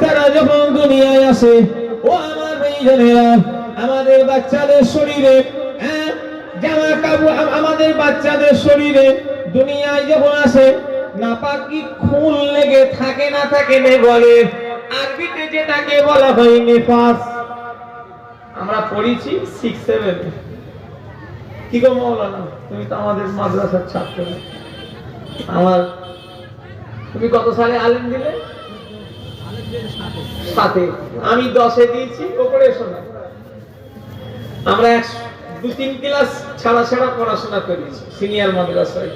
বাচ্চারা যখন দুনিয়ায় আসে ও আমার মেয়েরা আমাদের বাচ্চাদের শরীরে হ্যাঁ, জামা কাপড় আমাদের বাচ্চাদের শরীরে দুনিয়ায় যখন আসে নাপাকি খুন লেগে থাকে না থাকে বলে। আরবিতে যেটাকে বলা হয় নেফাস। আমরা পড়েছি সিক্স সেভেন কি গো মৌলানা তুমি তো আমাদের মাদ্রাসার ছাত্র। আমার তুমি কত সালে আলেম দিলে? সাথে। আমি দশে দিয়েছি আমরা দু, তিন ক্লাস ছাড়া ছাড়া পড়াশোনা করেছি, সিনিয়র মাদ্রাসায়।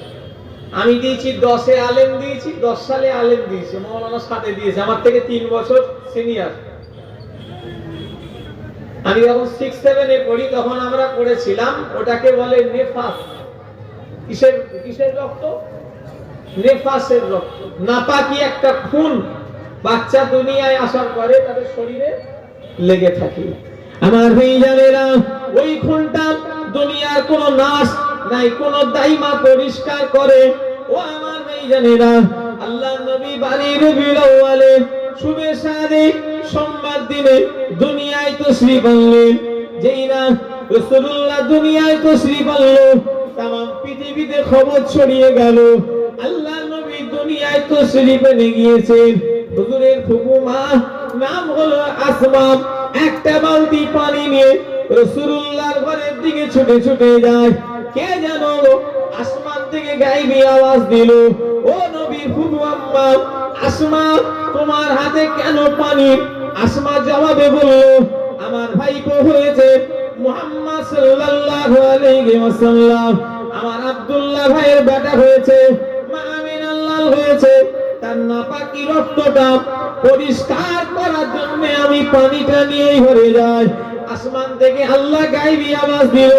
আমি দিয়েছি দশে আলেম দিয়েছি, দশ সালে আলেম দিয়েছি, মৌলানা সাথে আমার থেকে তিন বছর সিনিয়র। আমি যখন সিক্স সেভেনে পড়ি, তখন আমরা পড়েছিলাম, ওটাকে বলে নেফাস। কিসের কিসের রক্ত? নেফাসের রক্ত। নাপাকি একটা খুন। বাচ্চা দুনিয়ায় আসার পরে তাদের শরীরে লেগে থাকে। আমার ভাইজানেরা ওই খুনটা দুনিয়ার কোন নাশ নাই, কোন দাইমা পরিষ্কার করে। ও আমার ভাইজানেরা আল্লাহ নবী বাড়ির বিলাওয়ালে শুভে সাদে সোমবার দিনে দুনিয়ায় তো শ্রী আনলেন যেই না রাসূলুল্লাহ দুনিয়ায় তো শ্রী আনলো তাম পৃথিবীতে খবর ছড়িয়ে গেল। আল্লাহ নবী দুনিয়ায় তশরিফ এনে গিয়েছেন। হুজুরের ফুকুমা নাম হলো আসমা একটা বালতি পানি নিয়ে রাসূলুল্লাহর ঘরের দিকে ছুটে ছুটে যায়। কে জানো আসমান থেকে গাইবি আওয়াজ দিল, ও নবীর ফুকু আম্মা আসমা তোমার হাতে কেন পানি? আসমা জবাবে বলল, আমার ভাই ভাইপো হয়েছে মুহাম্মদ সাল্লাল্লাহু আলাইহি ওয়াসাল্লাম। আমার আব্দুল্লাহ ভাইয়ের বেটা হয়েছে, মা আমিনার লাল হয়েছে। তার নাপাকি রক্তটা পরিষ্কার করার জন্য আমি পানিটা নিয়েই ঘরে যাই। আসমান থেকে আল্লাহ গাইবি আওয়াজ দিল,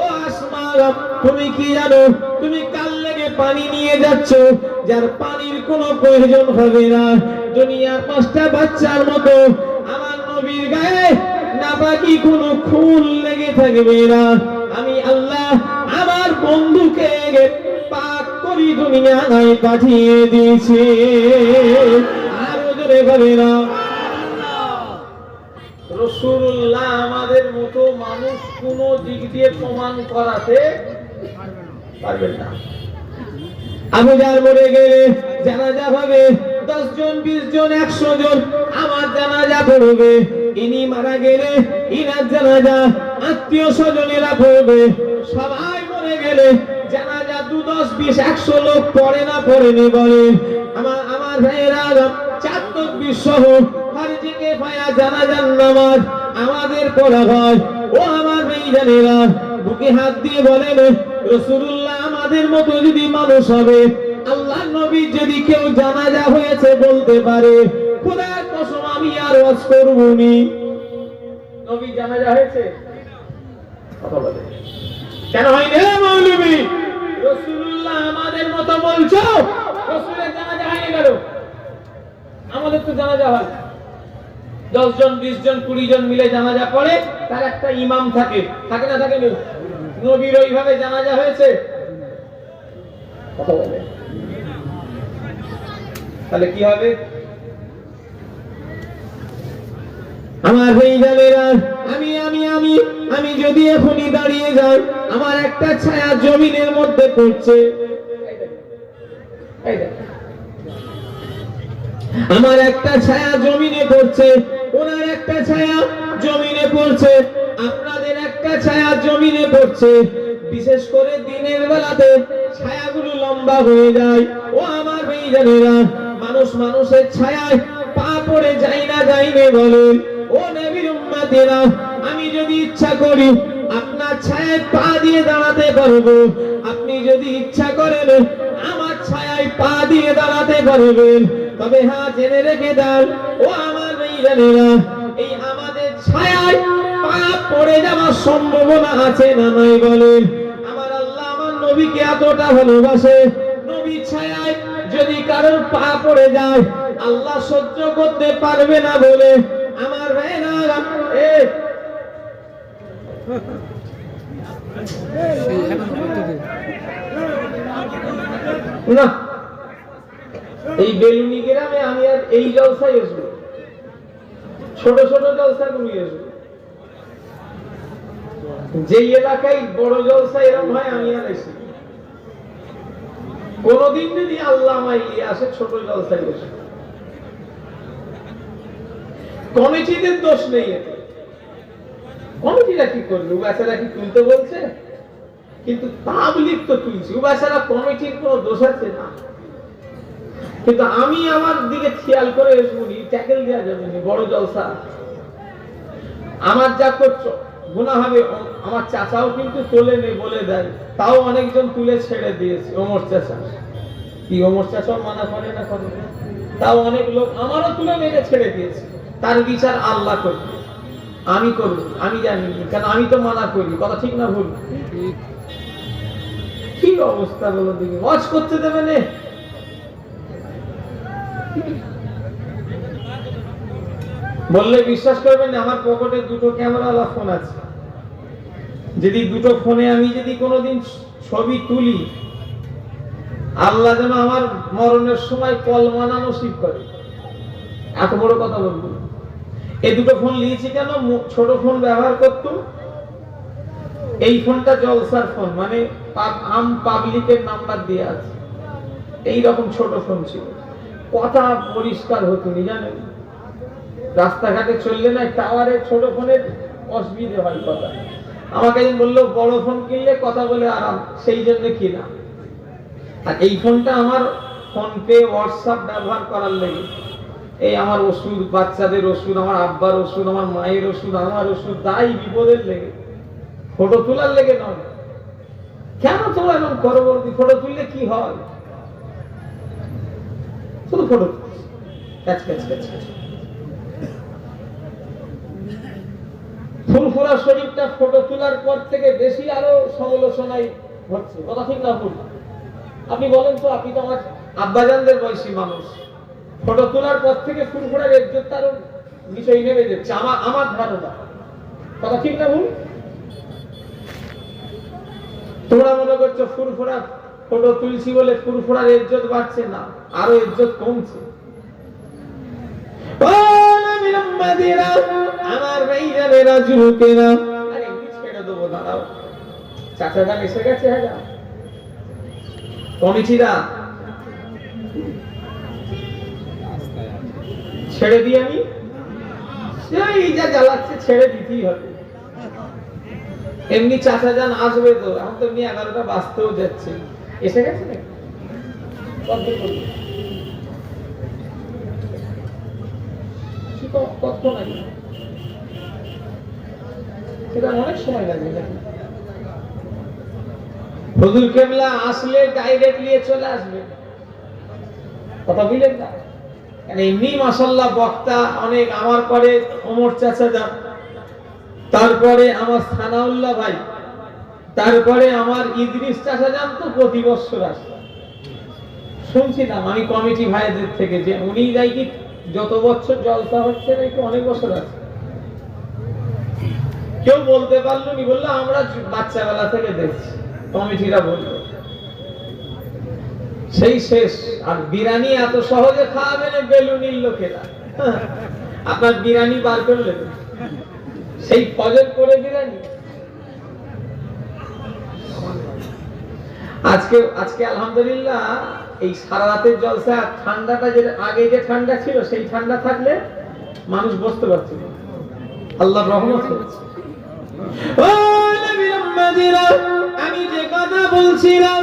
ও আসমান, তুমি কি জানো? তুমি কাল লেগে পানি নিয়ে যাচ্ছ? যার পানির কোনো প্রয়োজন হবে না। দুনিয়ার পাঁচটা বাচ্চার মতো আমার নবীর গায়ে নাপাকি কোনো খুন লেগে থাকবে না। আমি আল্লাহ আমার বন্ধুকে দুনিয়ায় পাঠিয়ে আরও জোরে না রসুল্লাহ আমাদের মতো মানুষ কোন দিক দিয়ে প্রমাণ করাতে পারবেন না। আমি যার মরে গেলে জানাজা হবে, দশ জন, বিশ জন, একশো জন, আমার জানাজা পড়বে। ইনি মারা গেলে ইনার জানাজা আত্মীয় স্বজনেরা পড়বে। সবাই মরে গেলে জানাজা দু দশ বিশ একশো লোক পড়ে না পড়েনি বলে। আমার আমার ভাইয়েরা চার তকবির সহ ফারিজিকে পায়া জানাজার নামাজ আমাদের পড়া হয়। ও আমার মেয়েজানেরা বুকে হাত দিয়ে বলেন রসুল্লাহ আমাদের মতো যদি মানুষ হবে আল্লাহ নবী যদি কেউ জানাজা হয়েছে বলতে পারে খোদার কসম আমি আর ওয়াজ করবনি নবী জানাজা হয়েছে? কথা বলে। কেন হয়নি? রে মৌলবী রসুল্লাহ আমাদের মতো বলছো? রসুলের জানাজা হয়নি কেন? আমাদের তো জানাজা হয়। দশ জন বিশ জন কুড়ি জন মিলে জানাজা পড়ে তার একটা ইমাম থাকে। থাকে না থাকে? নবীর ওইভাবে জানাজা হয়েছে? কথা বলে। তাহলে কি হবে? আমার ভাইজানেরা আমি আমি আমি আমি যদি এখনই দাঁড়িয়ে যাই, আমার একটা ছায়া জমিনের মধ্যে পড়ছে। আমার একটা ছায়া জমিনে পড়ছে, ওনার একটা ছায়া জমিনে পড়ছে, আপনাদের একটা ছায়া জমিনে পড়ছে। বিশেষ করে দিনের বেলাতে ছায়াগুলো লম্বা হয়ে যায়। ও আমার মানুষ মানুষের ছায়ায় পা পড়ে যাই না যাইনে বলেন ও নবীর উম্মাতেরা, আমি যদি ইচ্ছা করি আপনার ছায়ায় পা দিয়ে দাঁড়াতে পারব। আপনি যদি ইচ্ছা করেন আমার ছায়ায় পা দিয়ে দাঁড়াতে পারবেন। তবে হ্যাঁ জেনে রেখে দেন ও আমার মেয়েরা এই আমাদের ছায়ায় পা পড়ে যাওয়ার সম্ভাবনা আছে না নাই বলেন আমার আল্লাহ আমার নবীকে এতটা ভালোবাসে। নবী ছায়ায় যদি কারোর পা পড়ে যায়, আল্লাহ সহ্য করতে পারবে না বলে। এই বেলুনি গ্রামে আমি আর এই জলসায় আসব। ছোট ছোট জলসা আসবে। যেই এলাকায় বড় জলসা এরকম হয়, আমি আর এসি কোনদিন যদি আল্লাহ আসে, ছোট জলসায় বসে কমিটিদের দোষ নেই কমিটিরা কি করবে? উবাসারা কি তুলতে বলছে? কিন্তু তাবলিক তো তুলছি। উবাসারা কমিটির কোনো দোষ আছে না। কিন্তু আমি আমার দিকে খেয়াল করে শুনি, ট্যাকেল দেওয়া যাবে না, বড় জলসা। আমার যা করছ গুণা হবে আমার চাচাও কিন্তু তোলে নে বলে দেয়। তাও অনেকজন তুলে ছেড়ে দিয়েছে, ওমর চাচা। কি, ওমর চাচাও মানা করে না করে? তাও অনেক লোক আমারও তুলে মেরে ছেড়ে দিয়েছে। তার বিচার আল্লাহ করবে। আমি করব, আমি জানি, কারণ আমি তো মানা করি, কথা ঠিক না ভুল? কি অবস্থা বলো দিকে ওয়াজ করতে দেবে নে। বললে বিশ্বাস করবেন আমার পকেটে দুটো ক্যামেরাওয়ালা ফোন আছে। যদি দুটো ফোনে আমি যদি কোনোদিন ছবি তুলি, আল্লাহ যেন আমার মরণের সময় কলমানা নসিব করে। এত বড় কথা বলব এই দুটো ফোন নিয়েছি কেন? ছোট ফোন ব্যবহার করতাম? এই ফোনটা জলসার ফোন মানে আম পাবলিকের নাম্বার দিয়ে আছে। এই রকম ছোট ফোন ছিল। কথা পরিষ্কার হতো নি, জানেন? রাস্তাঘাটে চললে না, টাওয়ারে ছোট ফোনের অসুবিধে হয় কথা। আমাকে বলল, বড় ফোন কিনলে কথা বলে আরাম, সেই জন্য কিনা। আর এই ফোনটা আমার ফোন পে হোয়াটসঅ্যাপ ব্যবহার করার লেগে। এই আমার ওষুধ, বাচ্চাদের ওষুধ, আমার আব্বার ওষুধ, আমার মায়ের ওষুধ, আমার ওষুধ, তাই বিপদের লেগে। ফটো তোলার লেগে নয়। কেন তোমরা এরকম করো ফটো তুললে কি হয়? শুধু photo catch catch catch photo তোলার পর থেকে বেশি আরও সমালোচনায় হচ্ছে কথা ঠিক না ভুল? আপনি বলেন তো, আপনি তো আমার আব্বাজানদের বয়সী মানুষ। ফটো তোলার পর থেকে ফুরফুরার ইজ্জত তার বিষয় নেমে যাচ্ছে আমার আমার ধারণা। কথা ঠিক না ভুল? তোমরা মনে করছ ফুরফুরা ফটো তুলছি বলে ফুরফুরার ইজ্জত বাড়ছে? না, আরও ইজ্জত কমছে। আমার আরে ছেড়ে দেবো এসে গেছে হ্যাঁ। কমিটিরা? ছেড়ে দিই আমি? সেই যা জ্বালাচ্ছে ছেড়ে দিতেই হবে। এমনি চাচা যান আসবে তো, এখন তো এমনি এগারোটা বাঁচতেও যাচ্ছে। এসে গেছে নাকি? কতক্ষণ করবে? সেটা অনেক সময় লাগবে নাকি? হুজুর কেবলা আসলে ডাইরেক্ট নিয়ে চলে আসবে। কথা বুঝলেন না? এমনি মাসাল্লাহ বক্তা, অনেক আমার পরে অমর চাচা যান। তারপরে আমার সানাউল্লাহ ভাই, তারপরে আমার ইদ্রিস চাচা যান তো প্রতি বছর আসে। শুনছিলাম আমি কমিটি ভাইদের থেকে যে উনি যাই কি যত বছর জলসা হচ্ছে, নাকি অনেক বছর আছে। কেউ বলতে পারল নি, বলল আমরা বাচ্চাবেলা থেকে দেখছি। কমিটিরা বলল। সেই শেষ। আর বিরানি এত সহজে খাওয়াবে না বেলুনির লোকেরা। আপনার বিরানি বার করলে সেই ফজর করে বিরানি আজকে আজকে আলহামদুলিল্লাহ এই সারা রাতের জলসা ঠান্ডাটা যে, আগে যে ঠান্ডা ছিল, সেই ঠান্ডা থাকলে মানুষ বসতে পারছিল। আল্লাহ রহমত। আমি যে কথা বলছিলাম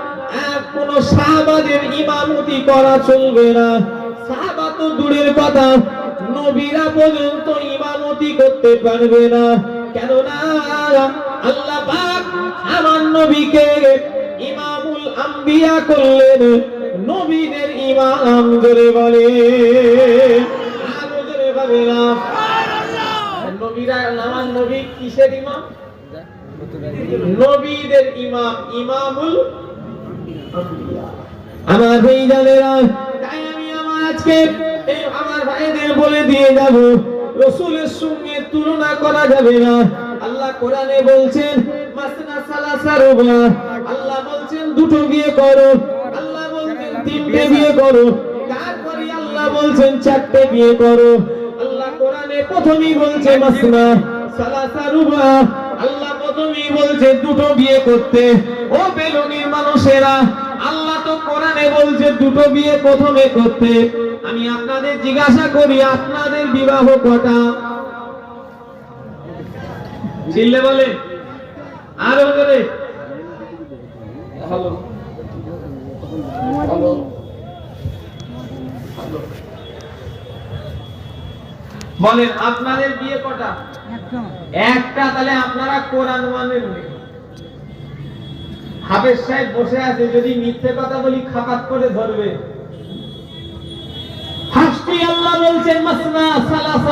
কোন সাহাবাদের ইমামতি করা চলবে না। সাহাবা তো দূরের কথা, নবীরা পর্যন্ত ইমামতি করতে পারবে না। কেননা আল্লাহ পাক আমার নবীকে ইমামুল আম্বিয়া করলেন। নবীদের ইমাম ধরে বলে না। নবীরা নামান নবী কিসের ইমাম? নবীদের ইমাম, ইমামুল। আমার ভাইজানেরা তাই আমি আমার আজকে এই আমার ভাইদের বলে দিয়ে যাব। রসুলের সঙ্গে তুলনা করা যাবে না। আল্লাহ কোরআনে বলছেন, মাসনা সালাসা রুবা। আল্লাহ বলছেন, দুটো বিয়ে করো। আল্লাহ বলছেন, তিনটে বিয়ে করো। তারপরে আল্লাহ বলছেন, চারটে বিয়ে করো। আল্লাহ কোরআনে প্রথমেই বলছে, মাসনা সালাসা রুবা। আল্লাহ প্রথমেই বলছে, দুটো বিয়ে করতে। ও বেলুনির মানুষেরা কোরআনে বলছে দুটো বিয়ে প্রথমে করতে। আমি আপনাদের জিজ্ঞাসা করি আপনাদের বিবাহ কটা? চিল্লে বলে। আরও ভালো বলেন আপনাদের বিয়ে কটা? একটা তাহলে আপনারা কোরআন মানেন নি। হাফেজ সাহেব বসে আছে, যদি মিথ্যে কথা বলি খাপাত করে ধরবে। হাসটি আল্লাহ বলছেন, মাসনা সালাসা